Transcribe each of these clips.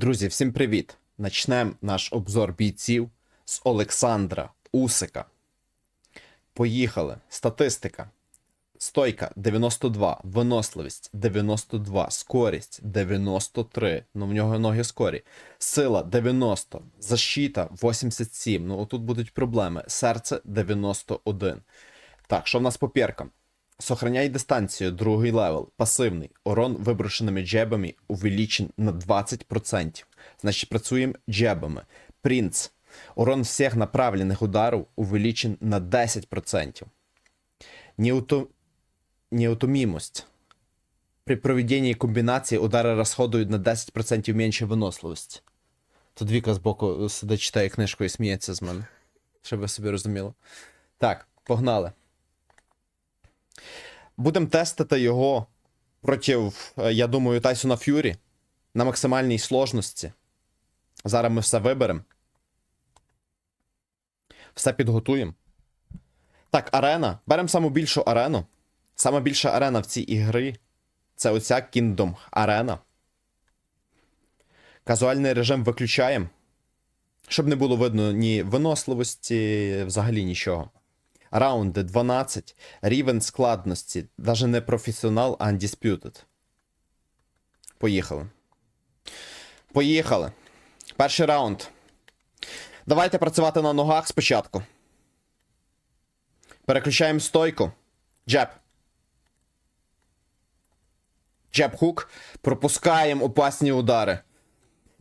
Друзі, всім привіт! Начнемо наш обзор бійців з Олександра Усика. Поїхали. Статистика. Стойка 92, виносливість 92, скорість 93. Ну, в нього ноги скорі. Сила 90, защита 87. Ну, отут будуть проблеми. Серце 91. Так, що в нас по перкам? Сохраняй дистанцію, другий левел, пасивний. Урон виброшеними джебами увеличен на 20%. Значить, працюємо джебами. Принц. Урон всіх направлених ударів увеличен на 10%. Неуто... Неутомимость. При проведении комбінації удари розходують на 10% менше виносливості. Тут Віка збоку сидить, читає книжку і сміється з мене. Щоб ви собі розуміли. Так, погнали. Будемо тестити його проти, е, я думаю, Тайсона Ф'юрі на максимальній сложності. Зараз ми все виберемо. Все підготуємо. Так, арена. Беремо саму більшу арену. Сама більша арена в цій ігрі це оця Kingdom Арена. Казуальний режим виключаємо. Щоб не було видно ні виносливості, взагалі нічого. Раунди 12. Рівень складності. Даже не професіонал, а undisputed. Поїхали. Поїхали. Перший раунд. Давайте працювати на ногах спочатку. Переключаємо стойку. Джеб. Джеб хук. Пропускаємо опасні удари.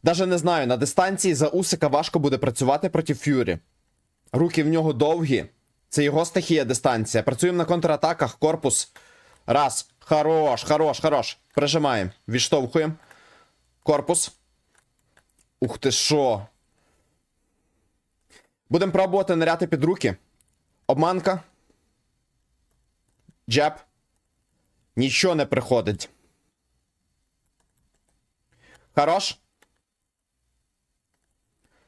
Даже не знаю, на дистанції за Усика важко буде працювати проти Ф'юрі. Руки в нього довгі. Це його стихія дистанція. Працюємо на контратаках. Корпус. Раз. Хорош, хорош, хорош. Прижимаємо. Відштовхуємо. Корпус. Ух ти що. Будемо пробувати ныряти під руки. Обманка. Джеб. Нічого не приходить. Хорош.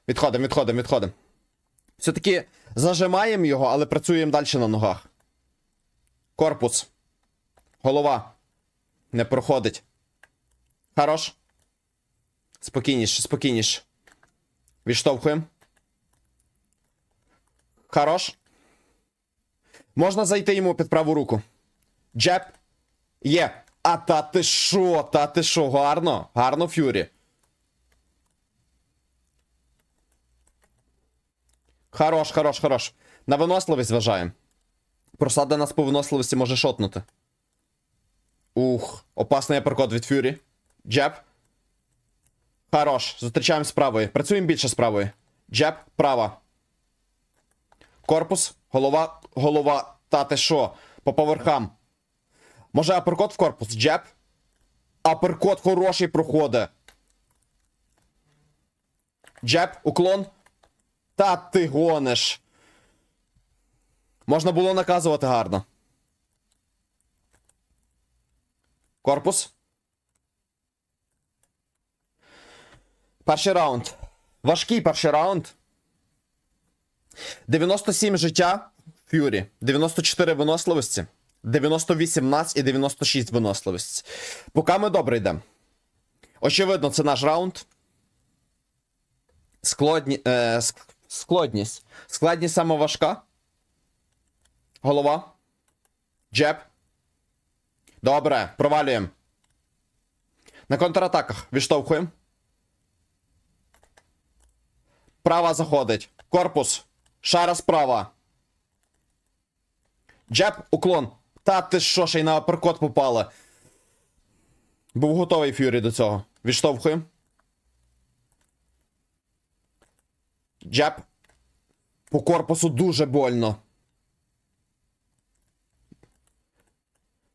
Відходимо, відходимо, відходимо. Все-таки зажимаємо його, але працюємо далі на ногах. Корпус. Голова. Не проходить. Хорош. Спокійніше, спокійніше. Відштовхуємо. Хорош. Можна зайти йому під праву руку. Джеб. Є. А та ти шо? Та ти шо? Гарно. Гарно, Фюрі. Хорош, хорош, хорош. На виносливість зважаємо. Просада нас по виносливості може шотнути. Ух, опасний аперкот від Фюрі. Джеб. Хорош. Зустрічаємо з правої. Працюємо більше з правої. Джеб, права. Корпус, голова, голова. Та ти що? По поверхам. Може аперкот в корпус? Джеб. Аперкот хороший проходить. Джеб, уклон. Та ти гониш. Можна було наказувати гарно. Корпус. Перший раунд. Важкий перший раунд. 97 життя Ф'юрі. 94 виносливості. 98 нас і 96 виносливості. Поки ми добре йдемо. Очевидно, це наш раунд. Складні, е, складність. Складність саме важка. Голова. Джеб. Добре, провалюємо. На контратаках відштовхуємо. Права заходить. Корпус. Шара справа. Джеб, уклон. Та ти що, ще й на аперкот попали. Був готовий Ф'юрі до цього. Відштовхуємо. Джеб. По корпусу дуже больно.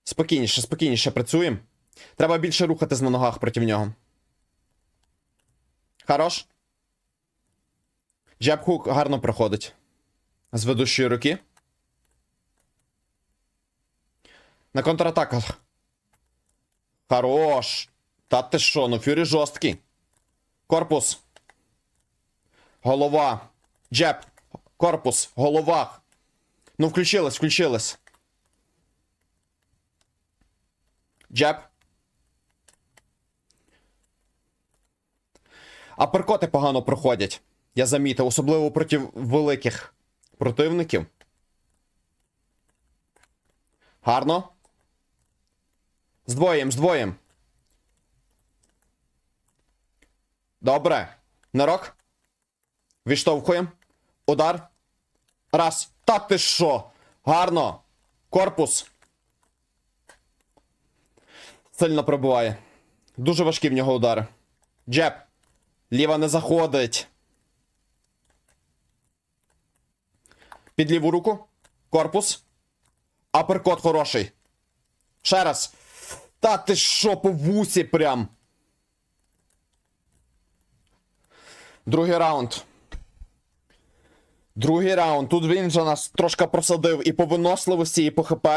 Спокійніше, спокійніше працюємо. Треба більше рухатись на ногах проти нього. Хорош. Джеб хук гарно проходить. З ведущої руки. На контратаках. Хорош. Та ти що, ну фюрі жорсткий. Корпус. Голова. Джеб. Корпус. Голова. Ну, включилась, включилась. Джеб. Аперкоти погано проходять. Я замітив, особливо проти великих противників. Гарно. Здвоєм, здвоєм. Добре. Нирок. Відштовхуємо. Удар. Раз. Та ти що? Гарно. Корпус. Сильно пробиває. Дуже важкі в нього удари. Джеб. Ліва не заходить. Під ліву руку. Корпус. Аперкот хороший. Ще раз. Та ти що по вусі прям. Другий раунд. Другий раунд. Тут він вже нас трошки просадив і по виносливості, і по ХП.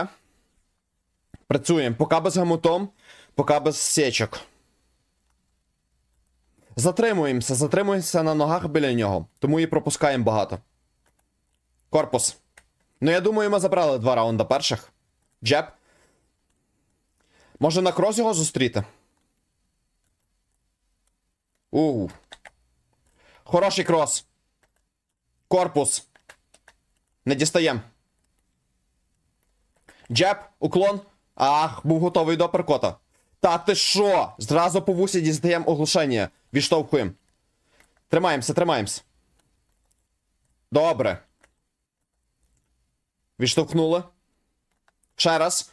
Працюємо. Поки без гемотом, поки без сечок. Затримуємося, затримуємося на ногах біля нього, тому і пропускаємо багато. Корпус. Ну, я думаю, ми забрали два раунда перших. Джеб. Може на крос його зустріти? Ууу. Хороший крос. Корпус. Не дістаєм. Джеб, уклон. Ах, був готовий до перкота. Та ти що? Зразу по вусі дістаєм оглушення. Відштовхуємо. Тримаємося, тримаємося. Добре. Відштовхнули. Ще раз.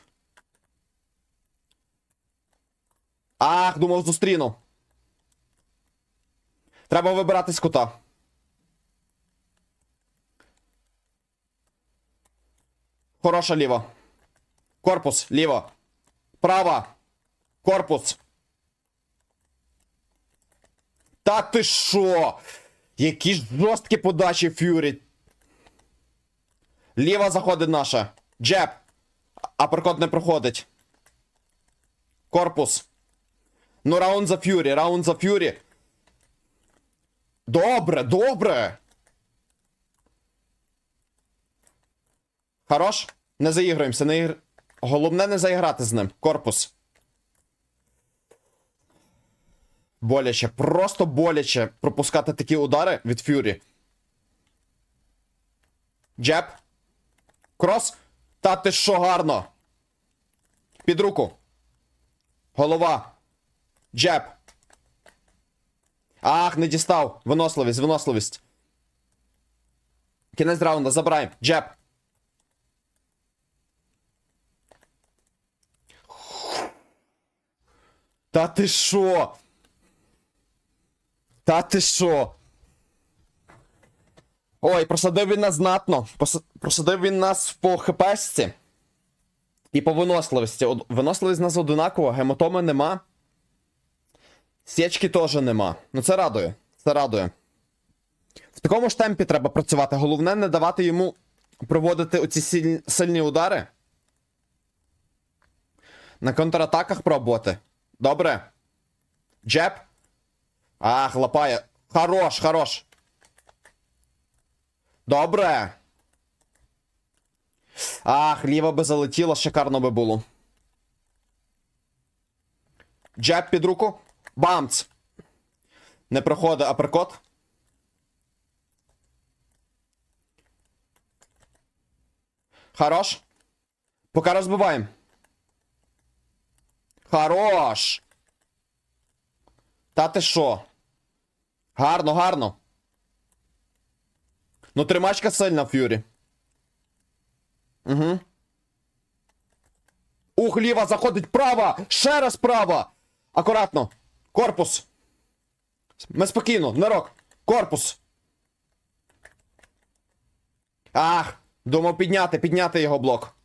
Ах, думав, зустріну. Треба вибирати з кута. Хороша ліва. Корпус, ліво. Права. Корпус. Та ти що? Які жорсткі подачі Фюрі. Ліва заходить наша. Джеб. Аперкот не проходить. Корпус. Ну, раунд за Фюрі, раунд за Фюрі. Добре, добре. Хорош? Не заігруємося, не ігр... Головне не заіграти з ним. Корпус. Боляче, просто боляче пропускати такі удари від Фюрі. Джеб. Крос. Та ти що гарно. Під руку. Голова. Джеб. Ах, не дістав. Виносливість, виносливість. Кінець раунда, забираємо. Джеб. Та ти що? Та ти що? Ой, просадив він нас знатно. Просадив він нас по хпсці. І по виносливості. Виносливість нас одинакова, гемотоми нема. Січки теж нема. Ну це радує. Це радує. В такому ж темпі треба працювати. Головне не давати йому проводити оці сильні, сильні удари. На контратаках пробувати. Добре. Джеб. Ах, лапає. Хорош, хорош. Добре. Ах, ліва би залетіла, шикарно би було. Джеб під руку. Бамц. Не проходить аперкот. Хорош. Поки розбиваємо. Хорош. Та ти що? Гарно, гарно. Ну, тримачка сильна, Ф'юрі. Угу. Ух, ліва заходить права! Ще раз права! Акуратно. Корпус. Ми спокійно, нирок. Корпус. Ах, думав підняти, підняти його блок.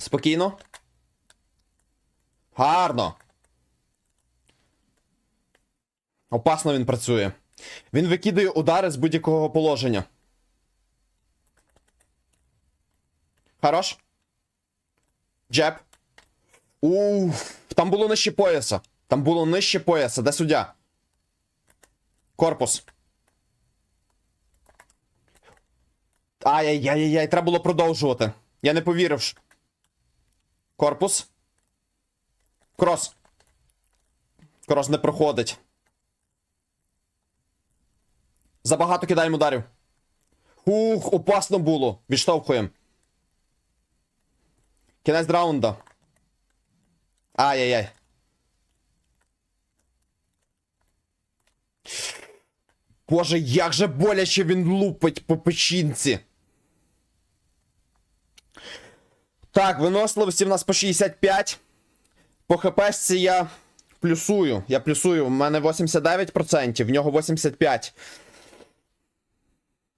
Спокійно. Гарно. Опасно він працює. Він викидає удари з будь-якого положення. Хорош. Джеб. Уф, там було нижче пояса. Там було нижче пояса. Де суддя? Корпус. Ай-яй-яй-яй, треба було продовжувати. Я не повірив. Корпус. Крос. Крос не проходить. Забагато кидаємо ударів. Ух, опасно було. Відштовхуємо. Кінець раунда. Ай-яй-яй. Боже, як же боляче він лупить по печінці. Так, виносливості в нас по 65. По хпшці я плюсую. Я плюсую. У мене 89%, в нього 85%.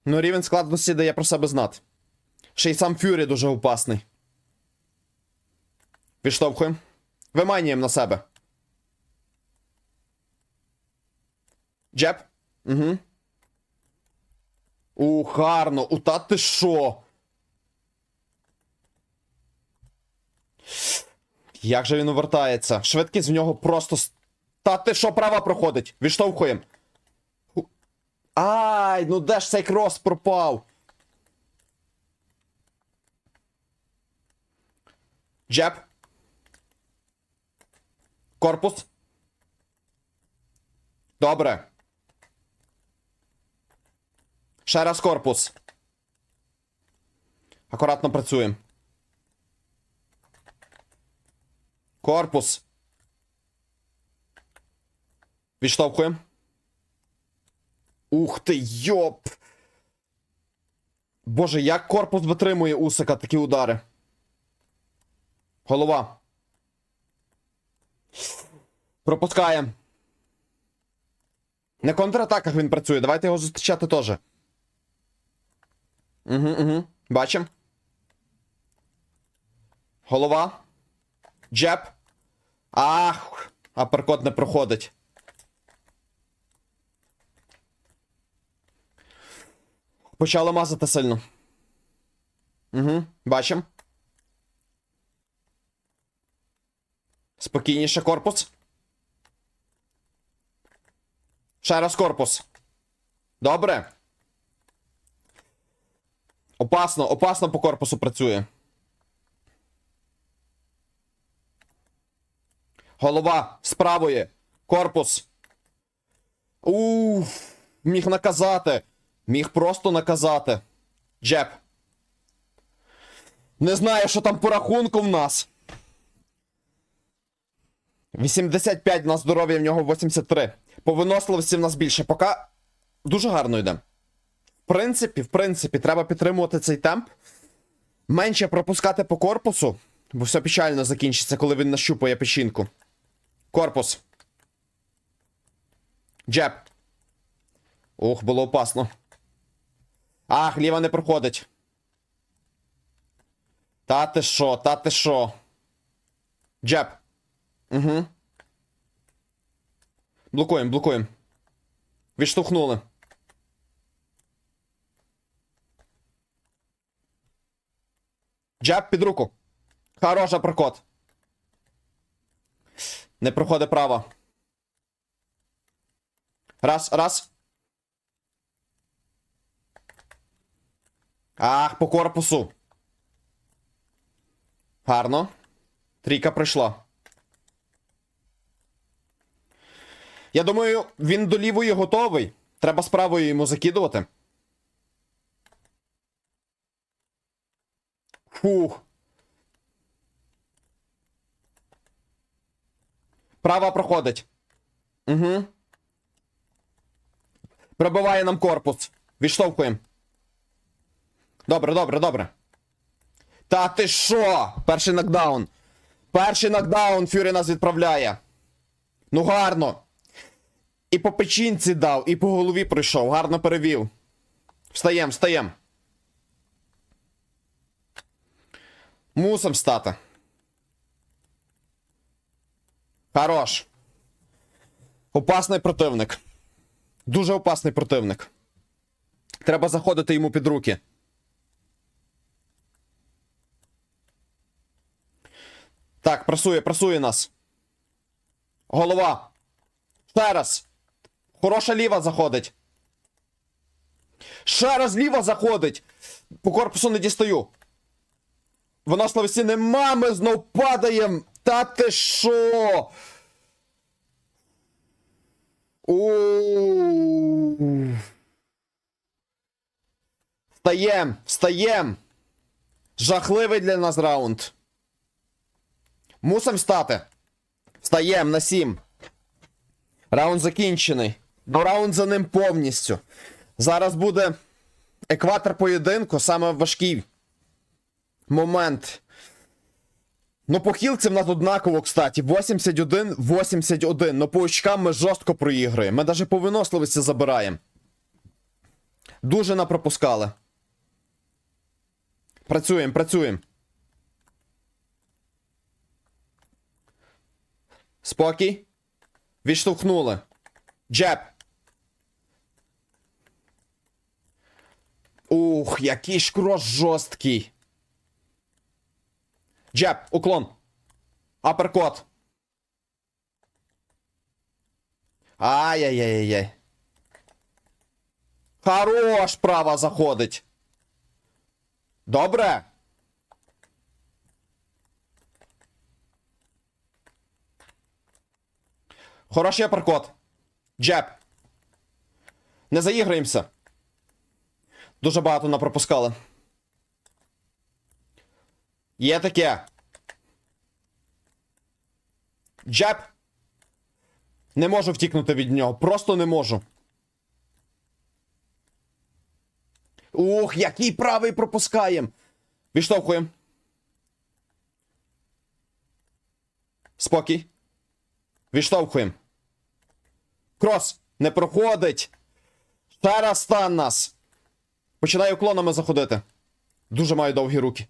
Ну, рівень складності дає про себе знати. Ще й сам Фюрі дуже опасний. Відштовхуємо. Виманюємо на себе. Джеб. Угу. У, гарно. У та ти що? Як же він увертається? Швидкість в нього просто. Та ти що права проходить? Відштовхуємо. Ай, ну де ж цей крос пропав? Джеб. Корпус. Добре. Ще раз корпус. Акуратно працюємо. Корпус. Відштовхуємо. Ух ти, йоп. Боже, як корпус витримує Усика такі удари. Голова. Пропускаємо. На контратаках він працює. Давайте його зустрічати теж. Угу, угу. Бачим. Голова. Джеб. Ах, аперкот не проходить. Почали мазати сильно. Угу, бачим. Спокійніше корпус. Ще раз корпус. Добре. Опасно, опасно по корпусу працює. Голова з правої. Корпус. Уф. Міг наказати. Міг просто наказати. Джеб. Не знаю, що там по рахунку в нас. 85 на здоров'я, в нього 83. По виносливості в нас більше. Поки дуже гарно йде. В принципі, в принципі, треба підтримувати цей темп. Менше пропускати по корпусу, бо все печально закінчиться, коли він нащупає печінку. Корпус. Джеб. Ух, було опасно. Ах, ліва не проходить. Та ти що, та ти що? Джеб. Угу. Блокуємо, блокуємо. Відштовхнули. Джеб під руку. Хороша прокот. Не проходить право. Раз, раз. Ах, по корпусу. Гарно. Трійка прийшла. Я думаю, він до лівої готовий. Треба з правої йому закидувати. Фух. Права проходить. Угу. Пробиває нам корпус. Відштовхуємо. Добре, добре, добре. Та ти що? Перший нокдаун. Перший нокдаун Фюрі нас відправляє. Ну гарно. І по печінці дав, і по голові пройшов. Гарно перевів. Встаєм, встаєм. Мусом встати. Хорош. Опасний противник. Дуже опасний противник. Треба заходити йому під руки. Так, прасує, прасує нас. Голова. Ще раз. Хороша ліва заходить. Ще раз ліва заходить. По корпусу не дістаю. Виносливості нема, ми знов падаємо. Та ти що? Встаєм, встаєм. Жахливий для нас раунд. Мусим встати. Встаєм на сім. Раунд закінчений. Ну, раунд за ним повністю. Зараз буде екватор поєдинку, саме важкий момент. Ну, по хілці в нас однаково, кстати. 81-81. Ну, по очкам ми жорстко проігруємо. Ми навіть по виносливості забираємо. Дуже напропускали. Працюємо, працюємо. Спокій. Відштовхнули. Джеб. Ух, який ж крос жорсткий. Джеб, уклон. Аперкот. Ай-яй-яй-яй. Хорош, права заходить. Добре. Хороший аперкот. Джеб. Не заіграємося. Дуже багато напропускали. Є таке. Джеб. Не можу втікнути від нього. Просто не можу. Ух, який правий пропускаєм. Відштовхуємо. Спокій. Відштовхуємо. Крос. Не проходить. Ще стан нас. Починаю уклонами заходити. Дуже маю довгі руки.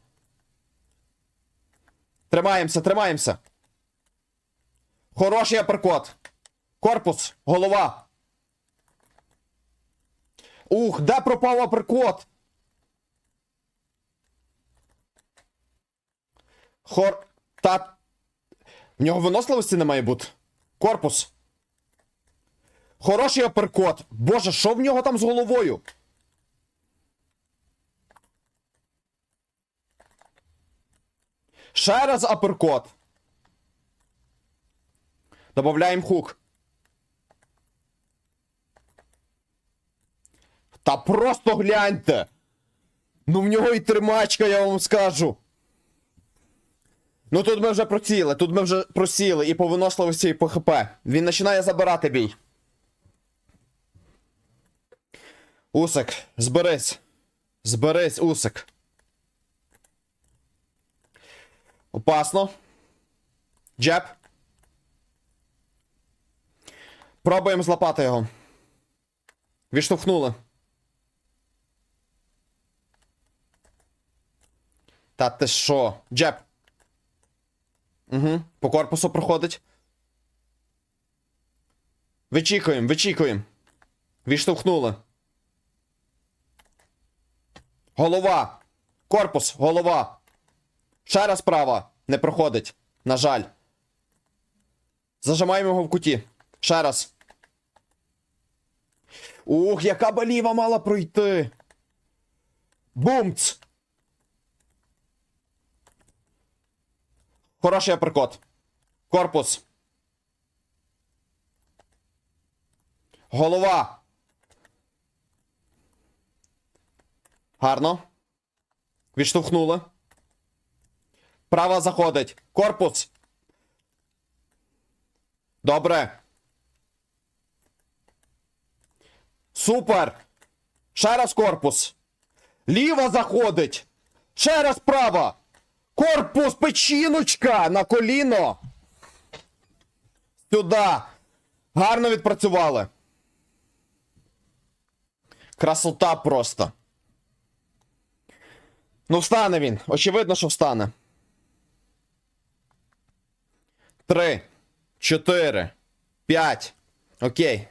Тримаємося, тримаємося. Хороший аперкот. Корпус, голова. Ух, де пропав аперкот? Хор. Та. В нього виносливості не має бути. Корпус. Хороший аперкот. Боже, що в нього там з головою? Ще раз аперкот. Добавляємо хук. Та просто гляньте. Ну в нього і тримачка, я вам скажу. Ну тут ми вже просіли, тут ми вже просіли і по виносливості, і по ХП. Він починає забирати бій. Усик, зберись. Зберись, Усик. Опасно. Джеб. Пробуємо злапати його. Відштовхнули. Та ти що? Джеб. Угу. По корпусу проходить. Вичікуємо, вичікуємо. Відштовхнули. Голова. Корпус, голова. Ще раз права. Не проходить. На жаль. Зажимаємо його в куті. Ще раз. Ух, яка б ліва мала пройти. Бумц! Хороший аперкот. Корпус. Голова. Гарно. Відштовхнули. Права заходить. Корпус. Добре. Супер. Ще раз корпус. Ліва заходить. Ще раз права. Корпус печіночка на коліно. Сюди. Гарно відпрацювали. Красота просто. Ну, встане він. Очевидно, що встане. Три. Чотири. П'ять. Окей.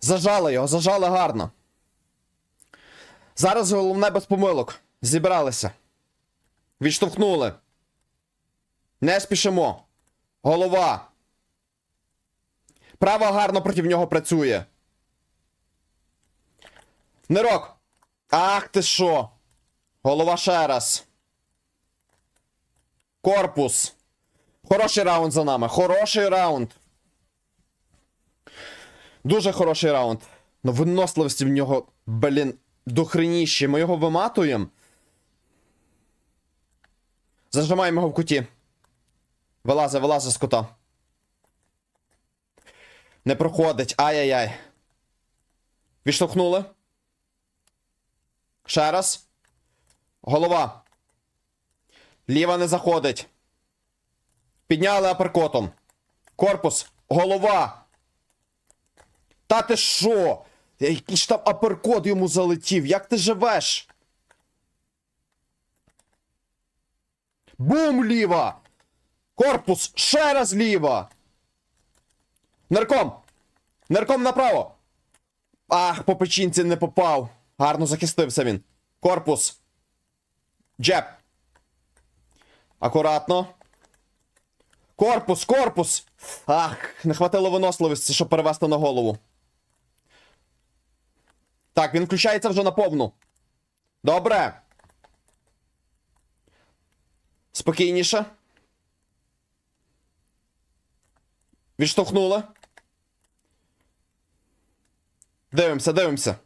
Зажали його, зажали гарно. Зараз головне без помилок. Зібралися. Відштовхнули. Не спішимо. Голова. Права гарно проти нього працює. Нирок. Ах ти що? Голова ще раз. Корпус. Хороший раунд за нами. Хороший раунд. Дуже хороший раунд. Ну, виносливості в нього, блін, дохреніще. Ми його виматуємо. Зажимаємо його в куті. Вилази, вилази з кута. Не проходить. Ай-яй-яй. Відштовхнули. Ще раз. Голова. Ліва не заходить. Підняли аперкотом. Корпус. Голова. Та ти що? Який ж там аперкот йому залетів? Як ти живеш? Бум ліва! Корпус! Ще раз ліва! Нерком! Нерком направо! Ах, по печінці не попав. Гарно захистився він. Корпус. Джеб. Акуратно. Корпус, корпус! Ах, не хватило виносливості, щоб перевести на голову. Так, він включається вже на повну. Добре. Спокійніше. Відштовхнули. Дивимося, дивимося.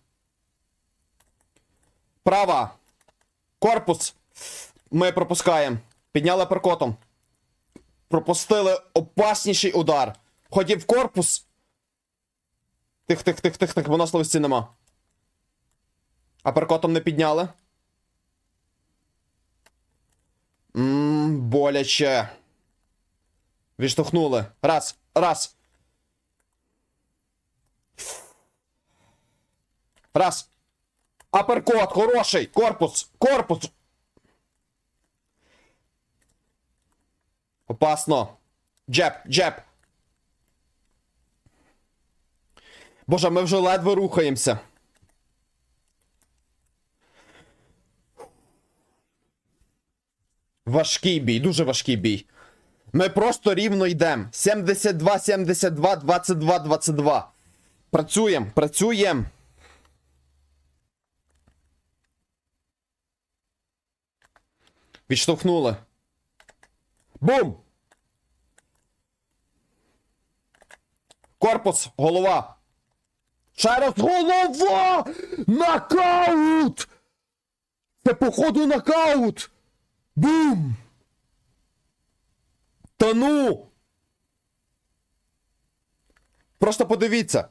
Права. Корпус. Ми пропускаємо. Підняли перкотом. Пропустили опасніший удар. Хотів в корпус. Тих, тих, тих, тих, тих, виносливості нема. А перкотом не підняли. Ммм, боляче. Відштовхнули. Раз, раз. Раз. Аперкот, хороший. Корпус, корпус. Опасно. Джеб, джеб. Боже, ми вже ледве рухаємося. Важкий бій, дуже важкий бій. Ми просто рівно йдемо. 72, 72, 22, 22. Працюємо, працюємо. Відштовхнули. Бум! Корпус, голова. Ще раз голова! Нокаут! Це походу нокаут! Бум! Та ну! Просто подивіться.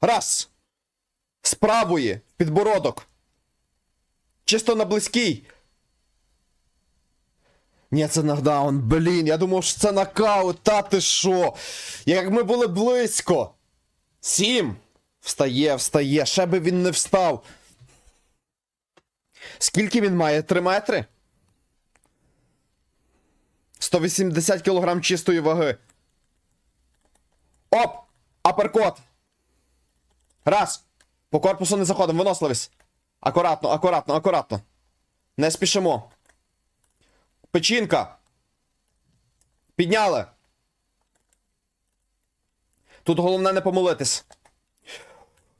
Раз. З правої, підбородок. Чисто на близький. Ні, це нокдаун, блін, я думав, що це нокаут, та ти що? Як ми були близько. Сім. Встає, встає, ще би він не встав. Скільки він має? Три метри? 180 кілограм чистої ваги. Оп! Аперкот! Раз. По корпусу не заходимо, виносливість. Акуратно, акуратно, акуратно. Не спішимо. Печінка. Підняли. Тут головне не помилитись.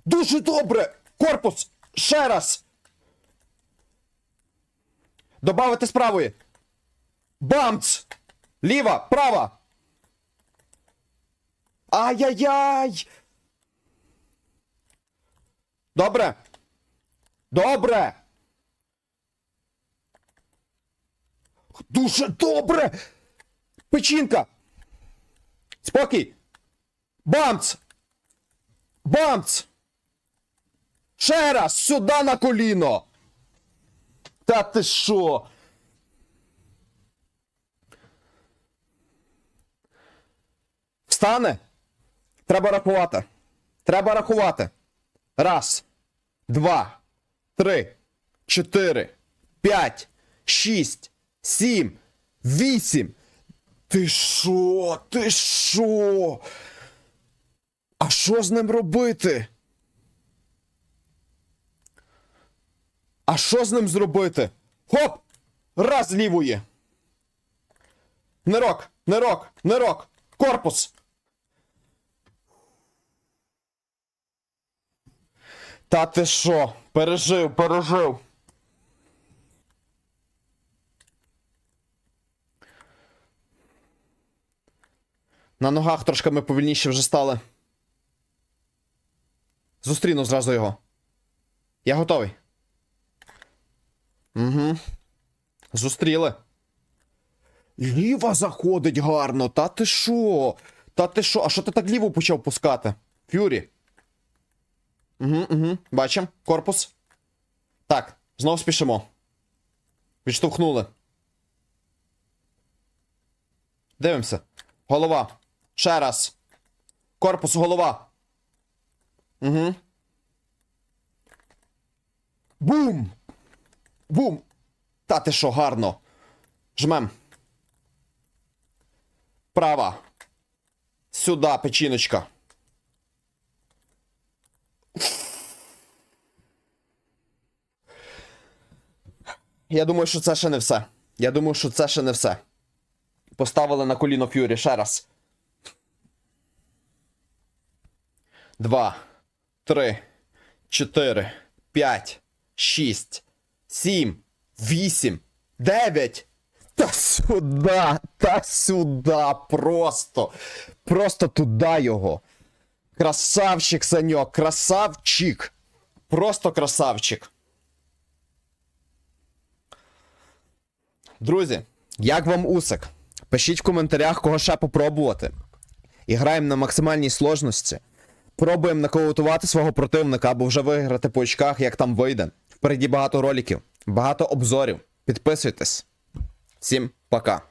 Дуже добре! Корпус! Ще раз! Добавити з правої. Бамц! Ліва, права! Ай-яй-яй! Добре! Добре! Дуже добре! Печінка! Спокій! Бамц! Бамц! Ще раз! Сюди на коліно! Та ти що? Встане? Треба рахувати. Треба рахувати. Раз, два, три, чотири, п'ять, шість, сім, вісім. Ти що? Ти що? А що з ним робити? А що з ним зробити? Хоп! Раз лівої. Нирок, нирок, нирок. Корпус. Та ти що? Пережив, пережив. На ногах трошки ми повільніше вже стали. Зустріну зразу його. Я готовий. Угу. Зустріли. Ліва заходить гарно. Та ти що? Та ти що? А що ти так ліву почав пускати? Фюрі. Угу, угу. Бачим. Корпус. Так, знову спішимо. Відштовхнули. Дивимося. Голова. Ще раз. Корпус, голова. Угу. Бум! Бум! Та ти що, гарно. Жмем. Права. Сюда, печіночка. Я думаю, що це ще не все. Я думаю, що це ще не все. Поставили на коліно Ф'юрі ще раз. Два, три, чотири, п'ять, шість, сім, вісім, дев'ять. Та сюди, та сюди, просто. Просто туди його. Красавчик, Саньок, красавчик. Просто красавчик. Друзі, як вам усик? Пишіть в коментарях, кого ще попробувати. І граємо на максимальній сложності. Пробуємо нокаутувати свого противника або вже виграти по очках, як там вийде. Впереді багато роликів, багато обзорів. Підписуйтесь. Всім пока.